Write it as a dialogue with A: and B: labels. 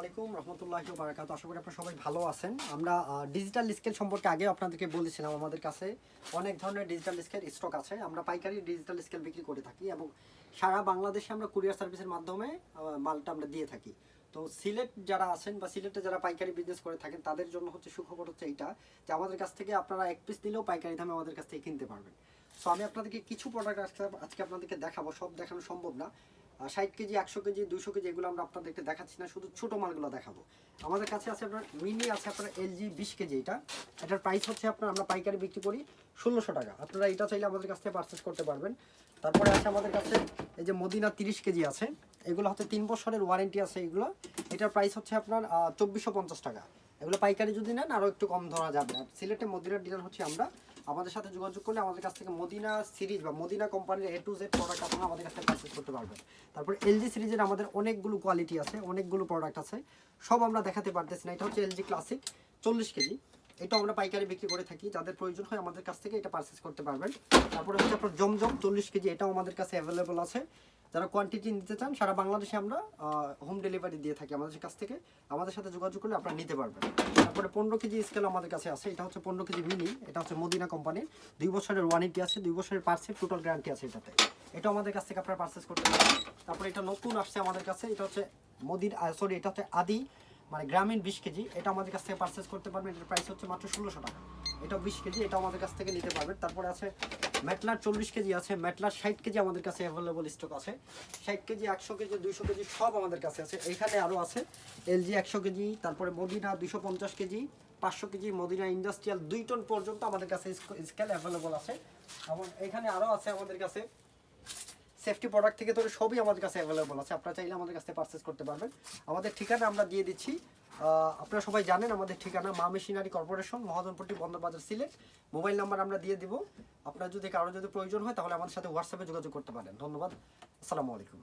A: আলাইকুম, রহমতুল্লাহ বারাকাত আশা করি আপনারা সবাই ভালো আছেন। আমরা ডিজিটাল স্কেল সম্পর্কে আগে আপনাদেরকে বলেছিলাম আমাদের কাছে অনেক ধরনের ডিজিটাল স্কেল স্টক আছে। আমরা পাইকারি ডিজিটাল স্কেল বিক্রি করে থাকি এবং সারা বাংলাদেশে আমরা কুরিয়ার সার্ভিসের মাধ্যমে মালটা আমরা দিয়ে থাকি। তো সিলেট যারা আছেন বা সিলেটে যারা পাইকারি বিজনেস করে থাকেন, তাদের জন্য হচ্ছে সুখবর হচ্ছে এইটা যে আমাদের কাছ থেকে আপনারা এক পিস নিলেও পাইকারি দামে আমাদের কাছ থেকে কিনতে পারবেন। সো আমি আপনাদেরকে কিছু প্রোডাক্ট আজকে আজকে আপনাদেরকে দেখাবো। সব দেখানো সম্ভব না। ষাট কেজি, একশো কেজি দুশো কেজি এগুলো আমরা আপনাদেরকে দেখাচ্ছি না, শুধু ছোটো মালগুলো দেখাবো। আমাদের কাছে আছে আপনার মিনি আছে আপনার এলজি বিশ কেজি এটা। এটার প্রাইস হচ্ছে আপনার, আমরা পাইকারি বিক্রি করি ষোলোশো টাকা। আপনারা এটা চাইলে আমাদের কাছ থেকে পারচেস করতে পারবেন। তারপরে আছে আমাদের কাছে এই যে মদিনা তিরিশ কেজি আছে। এগুলো হচ্ছে তিন বছরের ওয়ারেন্টি আছে এগুলো। এটার প্রাইস হচ্ছে আপনার চব্বিশশো পঞ্চাশ টাকা। এগুলো পাইকারি যদি নেন আরও একটু কম ধরা যাবে। আর সিলেটে মদিনার ডিলার হচ্ছে আমরা। আমাদের সাথে যোগাযোগ করলে আমাদের কাছ থেকে মদিনা সিরিজ বা মদিনা কোম্পানির এ টু জেড প্রোডাক্ট আপনারা আমাদের কাছ থেকে পারচেস করতে পারবেন। তারপর এলজি সিরিজের আমাদের অনেকগুলো কোয়ালিটি আছে, অনেকগুলো প্রোডাক্ট আছে। সব আমরা দেখাতে পারতেছি না। এটা হচ্ছে এলজি ক্লাসিক চল্লিশ কেজি। এটা আমরা পাইকারি বিক্রি করে থাকি। যাদের প্রয়োজন হয় আমাদের কাছ থেকে এটা পারচেস করতে পারবেন। তারপরে হচ্ছে আপনার জমজম চল্লিশ কেজি, এটাও আমাদের কাছে অ্যাভেলেবল আছে। যারা কোয়ান্টিটি নিতে চান, সারা বাংলাদেশে আমরা হোম ডেলিভারি দিয়ে থাকি আমাদের কাছ থেকে। আমাদের সাথে যোগাযোগ করলে আপনারা নিতে পারবেন। তারপরে পনেরো কেজি স্কেল আমাদের কাছে আছে। এটা হচ্ছে পনেরো কেজি মিনি এটা হচ্ছে মদিনা কোম্পানির দুই বছরের ওয়ারেন্টি আছে, দুই বছরের পার্সের টোটাল গ্যারান্টি আছে এটাতে। এটা আমাদের কাছ থেকে আপনারা পারচেস করতে পারেন তারপরে এটা নতুন আসছে আমাদের কাছে, এটা হচ্ছে মদির সরি এটা হচ্ছে আদি। মানে গ্রামীণ বিশ কেজি, এটা আমাদের কাছ থেকে পারচেস করতে পারবেন এটার প্রাইস হচ্ছে মাত্র ষোলোশো টাকা। এটা বিশ কেজি এটা আমাদের কাছ থেকে নিতে পারবেন তারপরে আছে ম্যাটলার চল্লিশ কেজি আছে ম্যাটলার ষাট কেজি আমাদের কাছে অ্যাভেলেবল স্টক আছে। ষাট কেজি, একশো কেজি, দুইশো কেজি সব আমাদের কাছে আছে। এখানে আরও আছে এলজি একশো কেজি, তারপরে মদিনা দুশো পঞ্চাশ কেজি, পাঁচশো কেজি মদিনা ইন্ডাস্ট্রিয়াল দুই টন পর্যন্ত আমাদের কাছে স্কেল অ্যাভেলেবল আছে। এবং এখানে আরও আছে আমাদের কাছে সেফটি প্রোডাক্ট থেকে ধরে সবই আমাদের কাছে অ্যাভেলেবল আছে। আপনারা চাইলে আমাদের কাছে পারচেস করতে পারবেন। আমাদের ঠিকানা আমরা দিয়ে দিচ্ছি। আপনারা সবাই জানেন আমাদের ঠিকানা Ma machinery corporation Mahajanpatti Bandarbazar Sylhet. Mobile number আমরা দিয়ে দিব। আপনার যদি কারও যদি প্রয়োজন হয় তাহলে আমাদের সাথে হোয়াটসঅ্যাপে যোগাযোগ করতে পারেন। ধন্যবাদ। আসসালামু আলাইকুম।